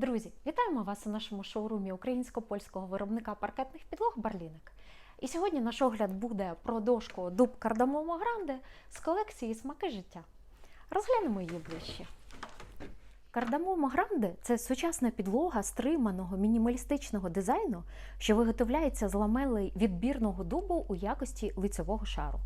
Друзі, вітаємо вас у нашому шоурумі українсько-польського виробника паркетних підлог Барліник. І сьогодні наш огляд буде про дошку дуб кардамомо гранде з колекції Смаки життя. Розглянемо її ближче. Кардамомо гранде це сучасна підлога стриманого мінімалістичного дизайну, що виготовляється з ламелей відбірного дубу у якості лицевого шару.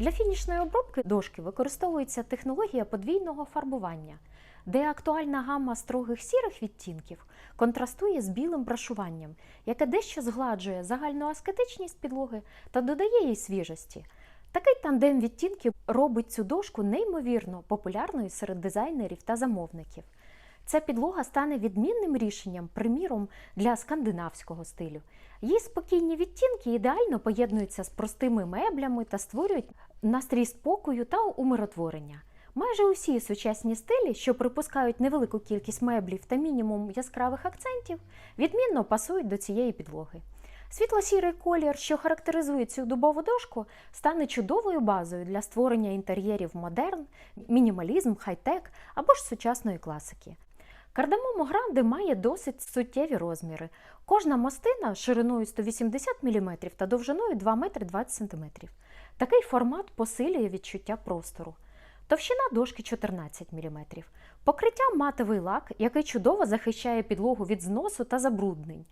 Для фінішної обробки дошки використовується технологія подвійного фарбування, де актуальна гамма строгих сірих відтінків контрастує з білим брашуванням, яке дещо згладжує загальну аскетичність підлоги та додає їй свіжості. Такий тандем відтінків робить цю дошку неймовірно популярною серед дизайнерів та замовників. Ця підлога стане відмінним рішенням, приміром, для скандинавського стилю. Її спокійні відтінки ідеально поєднуються з простими меблями та створюють настрій спокою та умиротворення. Майже усі сучасні стилі, що припускають невелику кількість меблів та мінімум яскравих акцентів, відмінно пасують до цієї підлоги. Світло-сірий колір, що характеризує цю дубову дошку, стане чудовою базою для створення інтер'єрів модерн, мінімалізм, хай-тек або ж сучасної класики. Кардамомо гранде має досить суттєві розміри. Кожна мостина шириною 180 мм та довжиною 2 метри 20 см. Такий формат посилює відчуття простору. Товщина дошки 14 мм. Покриття матовий лак, який чудово захищає підлогу від зносу та забруднень.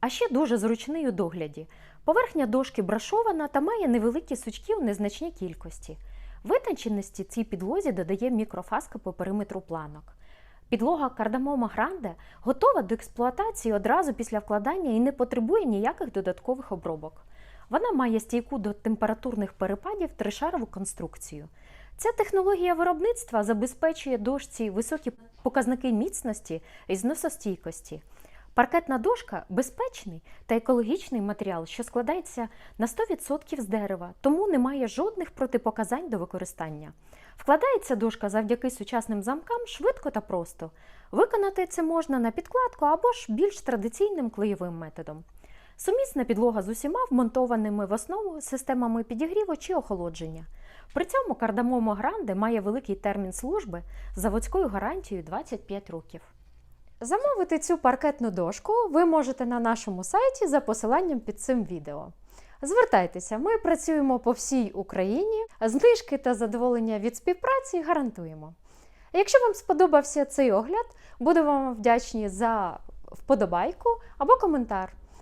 А ще дуже зручний у догляді. Поверхня дошки брашована та має невеликі сучки у незначній кількості. Витонченості цій підлозі додає мікрофаска по периметру планок. Підлога кардамома гранде готова до експлуатації одразу після вкладання і не потребує ніяких додаткових обробок. Вона має стійку до температурних перепадів тришарову конструкцію. Ця технологія виробництва забезпечує дошці високі показники міцності і зносостійкості. Паркетна дошка безпечний та екологічний матеріал, що складається на 100% з дерева, тому не має жодних протипоказань до використання. Вкладається дошка завдяки сучасним замкам швидко та просто. Виконати це можна на підкладку або ж більш традиційним клеєвим методом. Сумісна підлога з усіма вмонтованими в основу системами підігріву чи охолодження. При цьому кардамомо гранде має великий термін служби з заводською гарантією 25 років. Замовити цю паркетну дошку ви можете на нашому сайті за посиланням під цим відео. Звертайтеся, ми працюємо по всій Україні, знижки та задоволення від співпраці гарантуємо. Якщо вам сподобався цей огляд, будемо вам вдячні за вподобайку або коментар.